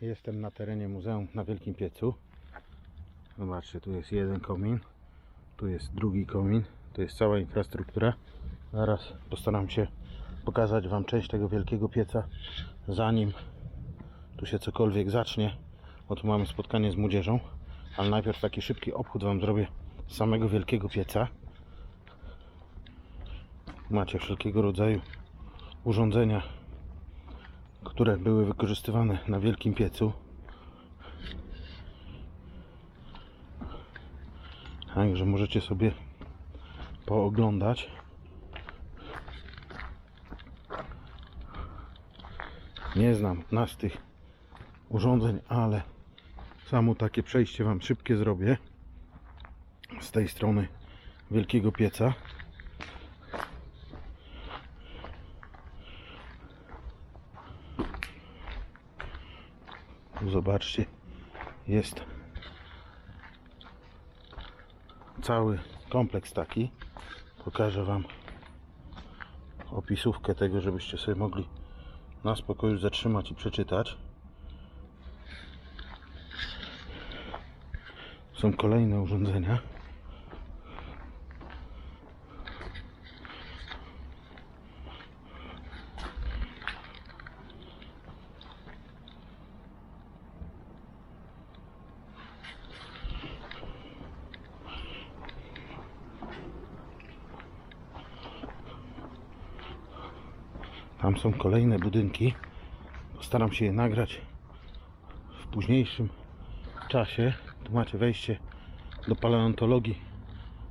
Jestem na terenie muzeum na Wielkim Piecu. Zobaczcie, tu jest jeden komin, tu jest drugi komin, tu jest cała infrastruktura. Zaraz postaram się pokazać Wam część tego wielkiego pieca, zanim tu się cokolwiek zacznie, bo tu mamy spotkanie z młodzieżą. Ale najpierw taki szybki obchód Wam zrobię z samego wielkiego pieca. Macie wszelkiego rodzaju urządzenia, które były wykorzystywane na wielkim piecu. Także możecie sobie pooglądać. Nie znam nas tych urządzeń, ale samo takie przejście Wam szybkie zrobię z tej strony wielkiego pieca. Zobaczcie, jest cały kompleks taki. Pokażę Wam opisówkę tego, żebyście sobie mogli na spokoju zatrzymać i przeczytać. Są kolejne urządzenia. Tam są kolejne budynki. Postaram się je nagrać w późniejszym czasie. Tu macie wejście do paleontologii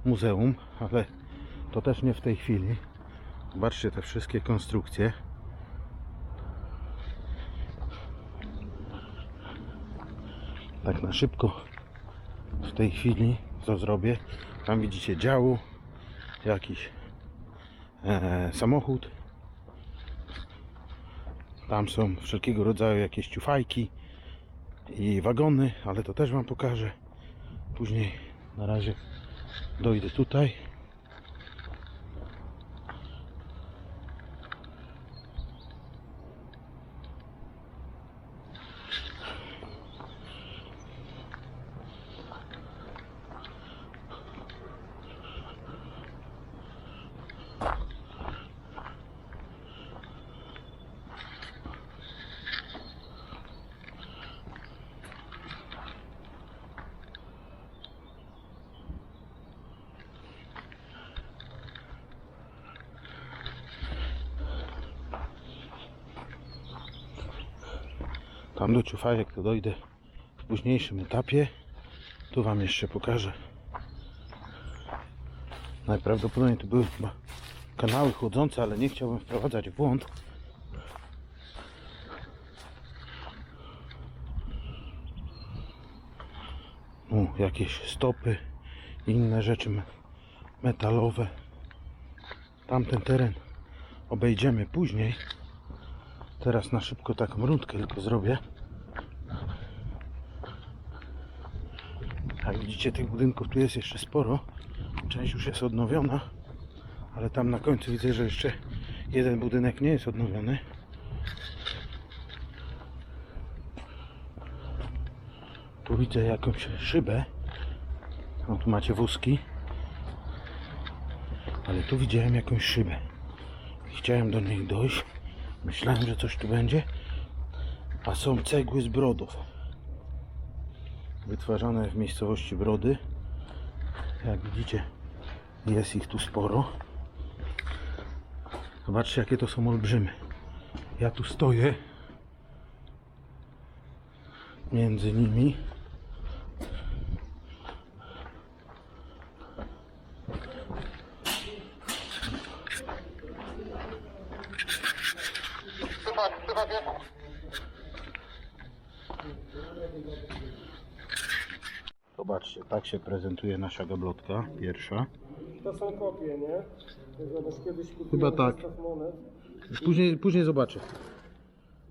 muzeum, ale to też nie w tej chwili. Zobaczcie te wszystkie konstrukcje. Tak na szybko w tej chwili co zrobię. Tam widzicie działu, jakiś e, samochód. Tam są wszelkiego rodzaju jakieś ciufajki i wagony, ale to też Wam pokażę. Później na razie dojdę tutaj. Tam do ciufajek to dojdę w późniejszym etapie. Tu Wam jeszcze pokażę. Najprawdopodobniej to były chyba kanały chłodzące, ale nie chciałbym wprowadzać w błąd. Tu jakieś stopy inne rzeczy me- metalowe. Tamten teren obejdziemy później. Teraz na szybko taką rundkę tylko zrobię. Jak widzicie tych budynków tu jest jeszcze sporo. Część już jest odnowiona. Ale tam na końcu widzę, że jeszcze jeden budynek nie jest odnowiony. Tu widzę jakąś szybę. O, tu macie wózki. Ale tu widziałem jakąś szybę. Chciałem do niej dojść. Myślałem, że coś tu będzie. A są cegły z brodów. Wytwarzane w miejscowości Brody. Jak widzicie, jest ich tu sporo. Zobaczcie, jakie to są olbrzymy. Ja tu stoję między nimi. Zobaczcie, tak się prezentuje nasza gablotka pierwsza. To są kopie, nie? Zobacz, kiedyś kupiłem Chyba tak. zestaw monet Później, później zobaczę.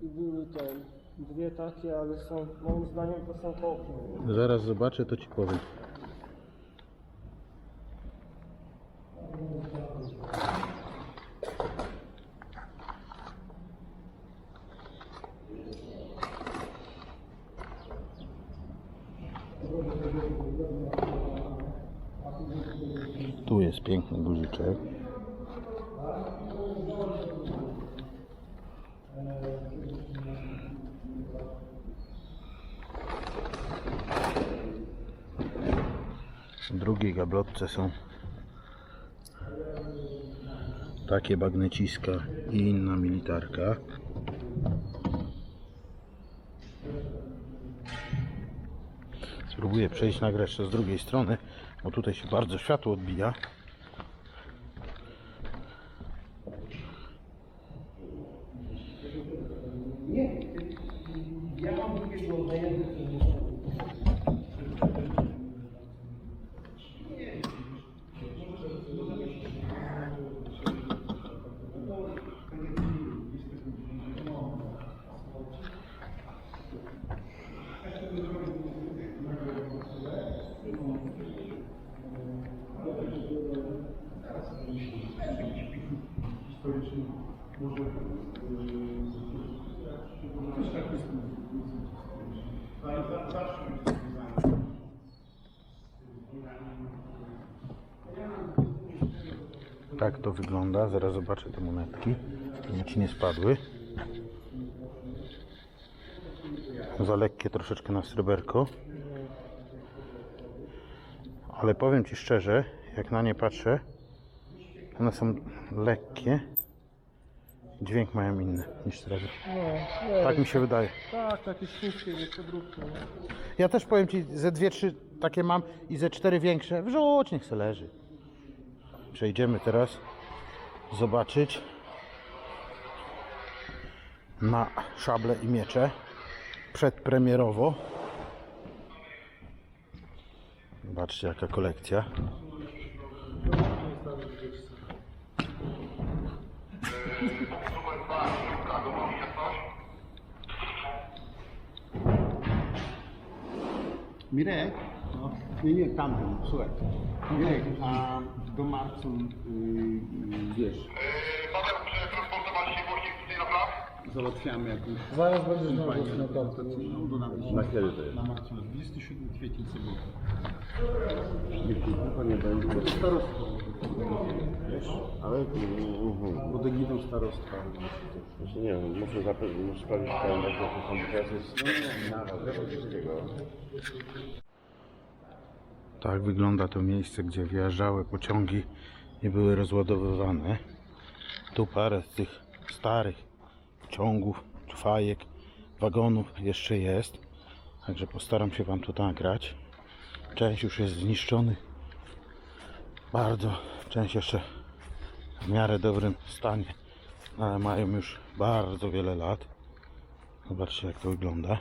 i były te dwie takie, ale są, moim zdaniem to są kopie. Zaraz zobaczę, to ci powiem. jest guziczek. W drugiej gablotce są takie bagneciska i inna militarka. Spróbuję przejść nagrać to z drugiej strony, bo tutaj się bardzo światło odbija. Tak to wygląda. Zaraz zobaczę te monetki. ci nie spadły. Za lekkie troszeczkę na sreberko. Ale powiem Ci szczerze, jak na nie patrzę, one są lekkie. Dźwięk mają inny niż srebro. No, Tak mi się wydaje. tak, takie śliskie, wiesz, podróbki. nie? Ja też powiem Ci, ze dwie, trzy takie mam i ze cztery większe. Wrzuć, niech se leży. Przejdziemy teraz zobaczyć na szable i miecze przedpremierowo. Zobaczcie jaka kolekcja. Mirek? No. Nie, nie, tamten, słuchaj. Mirek, a do marcu, yy, wiesz, Paweł, czy transportowaliście głośnik tutaj na plac? załatwiamy jakąś Zaraz będziesz miał kompanię na kartę. reprezentacyjną do nawet Na kiedy to jest? na marcu, 27 kwiecień sobotę. Tylko nie będzie. Starostwo, wiesz, Ale mhm. pod egidą starostwa. Znaczy nie wiem, muszę, zapewnić, muszę sprawdzić kalendarz, jak to są teraz jest nawet wszystkiego. Tak wygląda to miejsce, gdzie wjeżdżały pociągi i były rozładowywane. Tu parę z tych starych ciągów, fajek, wagonów jeszcze jest. Także postaram się Wam to nagrać. Część już jest zniszczony. Bardzo. Część jeszcze w miarę dobrym stanie. Ale mają już bardzo wiele lat. Zobaczcie jak to wygląda.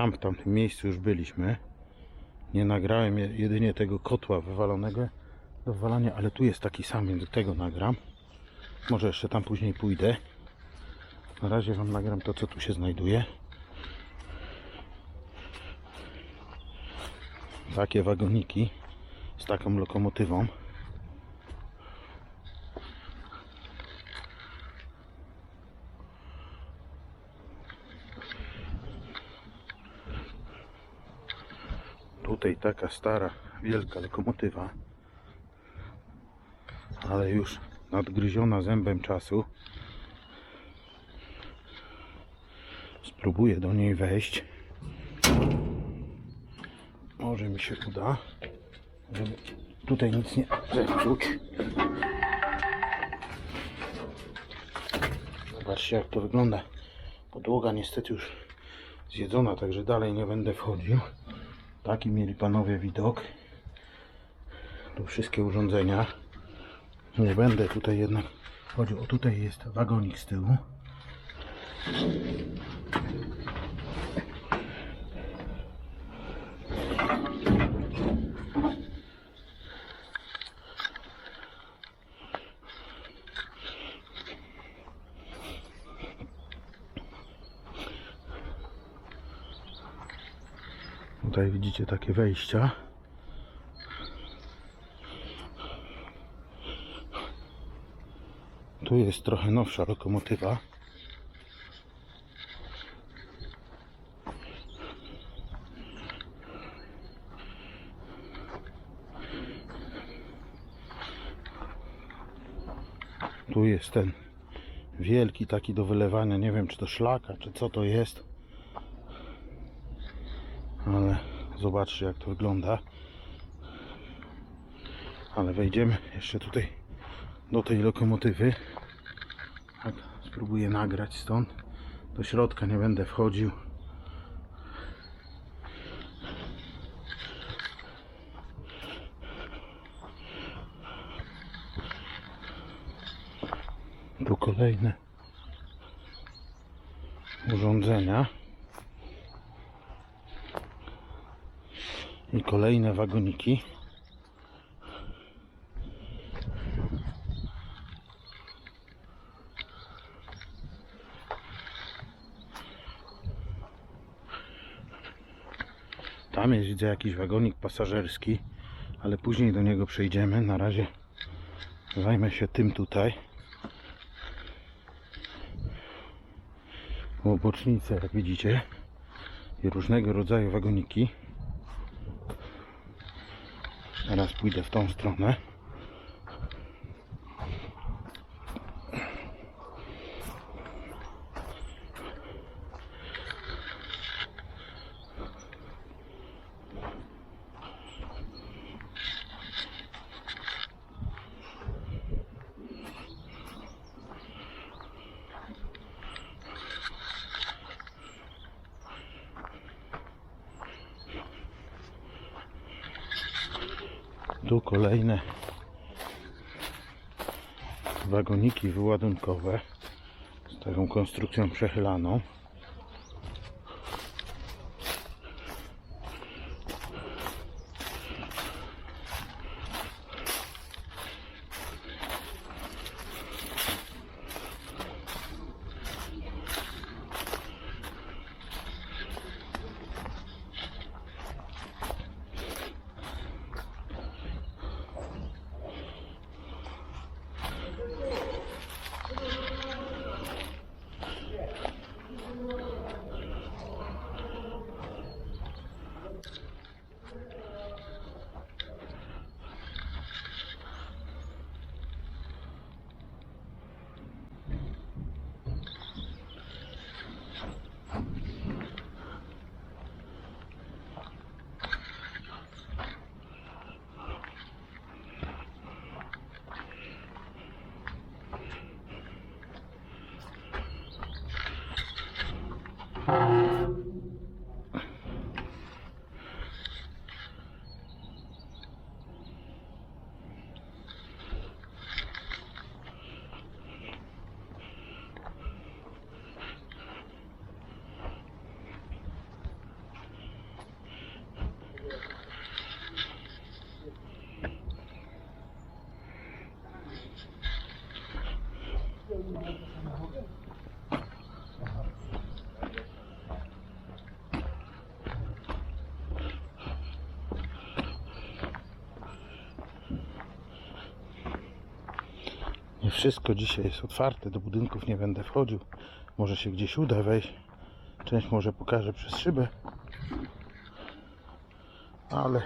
Tam w tamtym miejscu już byliśmy. Nie nagrałem je- jedynie tego kotła wywalonego do wywalania, ale tu jest taki sam, więc tego nagram. Może jeszcze tam później pójdę. Na razie Wam nagram to, co tu się znajduje. Takie wagoniki z taką lokomotywą. Tutaj taka stara, wielka lokomotywa, ale już nadgryziona zębem czasu. Spróbuję do niej wejść. Może mi się uda, żeby tutaj nic nie zepsuć. Zobaczcie jak to wygląda. Podłoga niestety już zjedzona, także dalej nie będę wchodził. Taki mieli panowie widok. Tu wszystkie urządzenia. Nie będę tutaj jednak chodził. O tutaj jest wagonik z tyłu. tutaj widzicie takie wejścia. Tu jest trochę nowsza lokomotywa. Tu jest ten wielki taki do wylewania. Nie wiem czy to szlaka czy co to jest ale zobaczcie jak to wygląda. Ale wejdziemy jeszcze tutaj do tej lokomotywy. Tak, spróbuję nagrać stąd. Do środka nie będę wchodził. Tu kolejne urządzenia i kolejne wagoniki. Tam jest widzę jakiś wagonik pasażerski, ale później do niego przejdziemy. Na razie zajmę się tym tutaj. Łobocznice, jak widzicie, i różnego rodzaju wagoniki. Teraz pójdę w tą stronę. Tu kolejne wagoniki wyładunkowe z taką konstrukcją przechylaną. Wszystko dzisiaj jest otwarte, do budynków nie będę wchodził. Może się gdzieś uda wejść. Część może pokażę przez szybę. Ale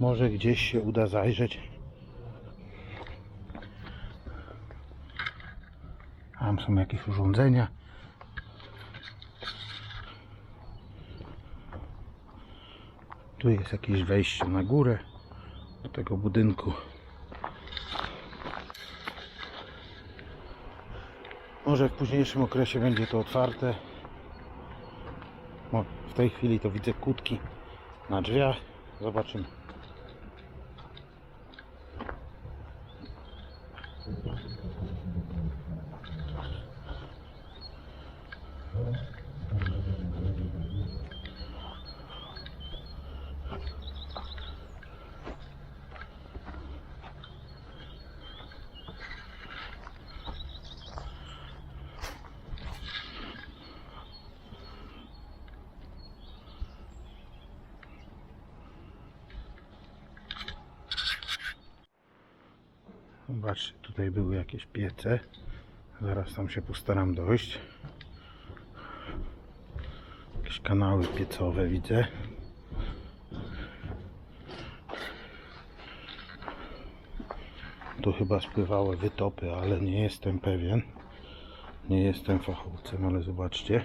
może gdzieś się uda zajrzeć. Tam są jakieś urządzenia. Tu jest jakieś wejście na górę do tego budynku. Może w późniejszym okresie będzie to otwarte. W tej chwili to widzę kutki na drzwiach. Zobaczymy. Zobaczcie, tutaj były jakieś piece. Zaraz tam się postaram dojść. Jakieś kanały piecowe widzę. Tu chyba spływały wytopy, ale nie jestem pewien. Nie jestem fachowcem, ale zobaczcie.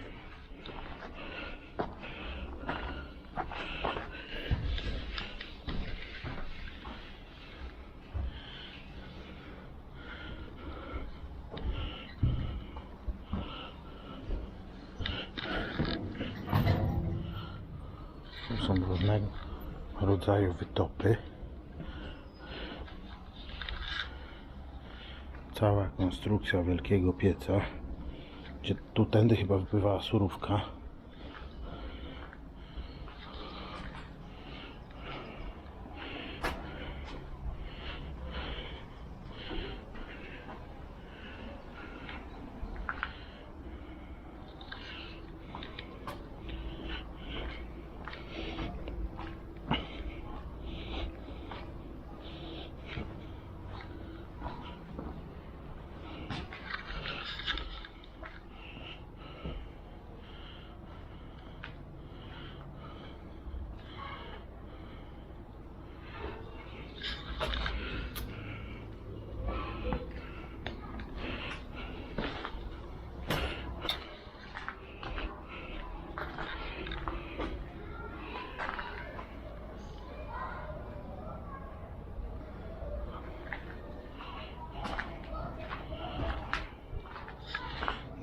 Tu są różnego rodzaju wytopy. Cała konstrukcja wielkiego pieca, gdzie tu tędy chyba wpływała surówka.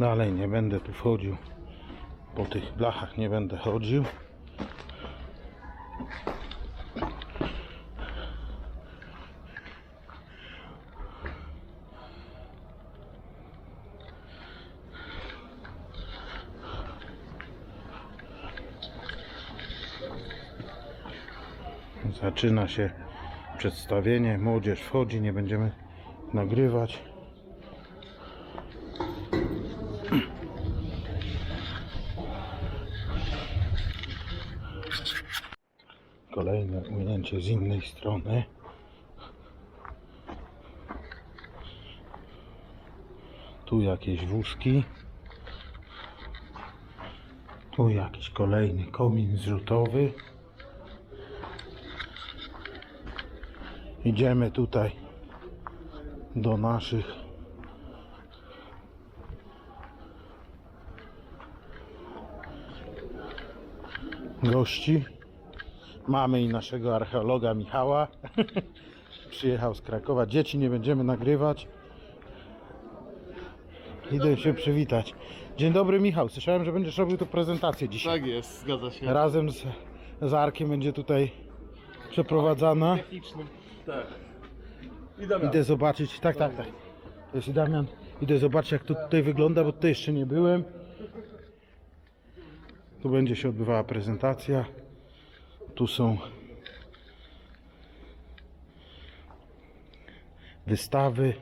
Dalej nie będę tu wchodził. Po tych blachach nie będę chodził. Zaczyna się przedstawienie. Młodzież wchodzi, nie będziemy nagrywać. Z innej strony. Tu jakieś wózki. Tu jakiś kolejny komin zrzutowy. Idziemy tutaj do naszych gości. Mamy i naszego archeologa Michała. Przyjechał z Krakowa. Dzieci nie będziemy nagrywać. Idę się przywitać. Dzień dobry Michał. Słyszałem, że będziesz robił tu prezentację dzisiaj. Tak jest, zgadza się. Razem z, z Arkiem będzie tutaj przeprowadzana. Technicznym. Tak. I dobra. Idę zobaczyć. Tak, tak, tak. To jest Damian. Idę zobaczyć jak to tutaj wygląda, bo tutaj jeszcze nie byłem. Tu będzie się odbywała prezentacja. Tu są wystawy.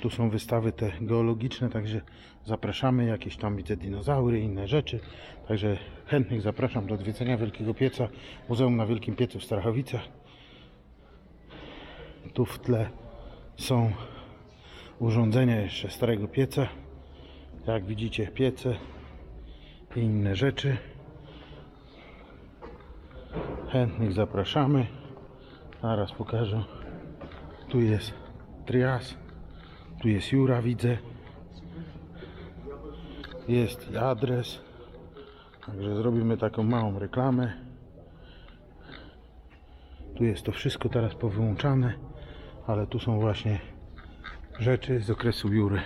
Tu są wystawy te geologiczne, także zapraszamy. Jakieś tam widzę dinozaury, inne rzeczy. Także chętnych zapraszam do odwiedzenia Wielkiego Pieca, Muzeum na Wielkim Piecu w Strachowicach. Tu w tle są urządzenia jeszcze starego pieca. Jak widzicie, piece i inne rzeczy. Chętnych zapraszamy. Zaraz pokażę. Tu jest trias. Tu jest Jura, widzę. Jest i adres. Także zrobimy taką małą reklamę. Tu jest to wszystko teraz powyłączane, ale tu są właśnie rzeczy z okresu Jury.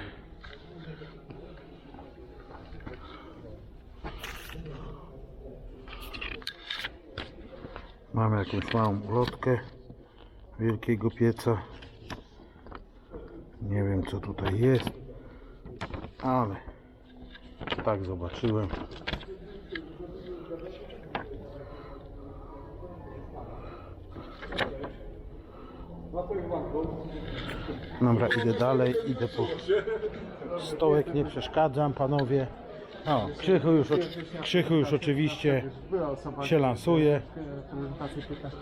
Mamy jakąś małą ulotkę wielkiego pieca. Nie wiem co tutaj jest, ale tak zobaczyłem. Dobra, idę dalej, idę po stołek, nie przeszkadzam panowie. O, Krzychu już, oczy- Krzychu już oczywiście się lansuje. Prezentację 15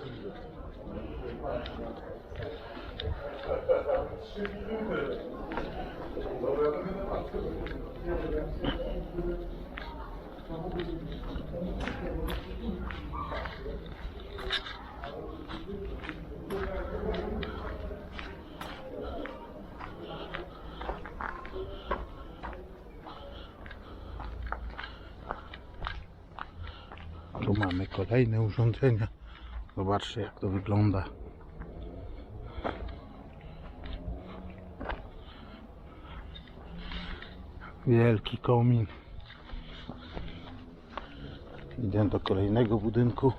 mamy kolejne urządzenia. Zobaczcie jak to wygląda. Wielki komin. Idę do kolejnego budynku.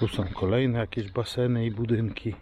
Tu są kolejne jakieś baseny i budynki.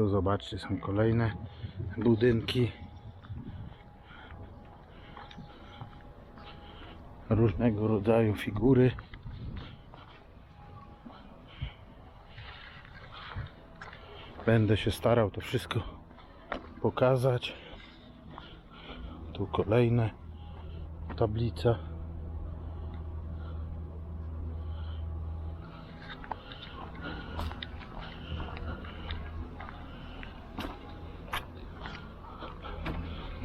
Tu zobaczcie, są kolejne budynki. Różnego rodzaju figury. Będę się starał to wszystko pokazać. Tu kolejne tablice.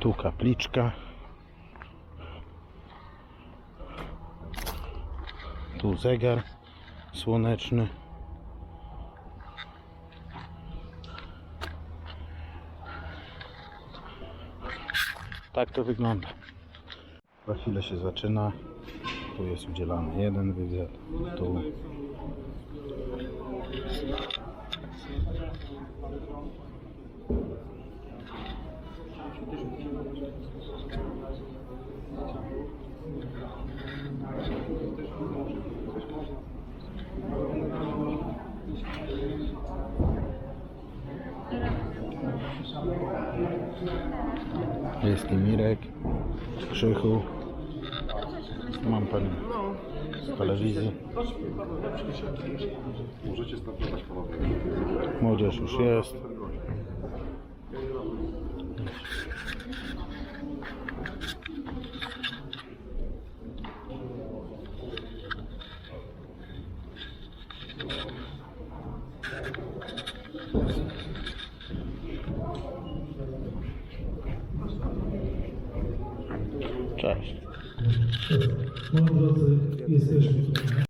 Tu kapliczka. Tu zegar słoneczny. Tak to wygląda. Za chwilę się zaczyna. Tu jest udzielany jeden wywiad. Tu jest i Mirek, Krzychu. Mam pan z telewizji. Możecie startować. Młodzież już jest.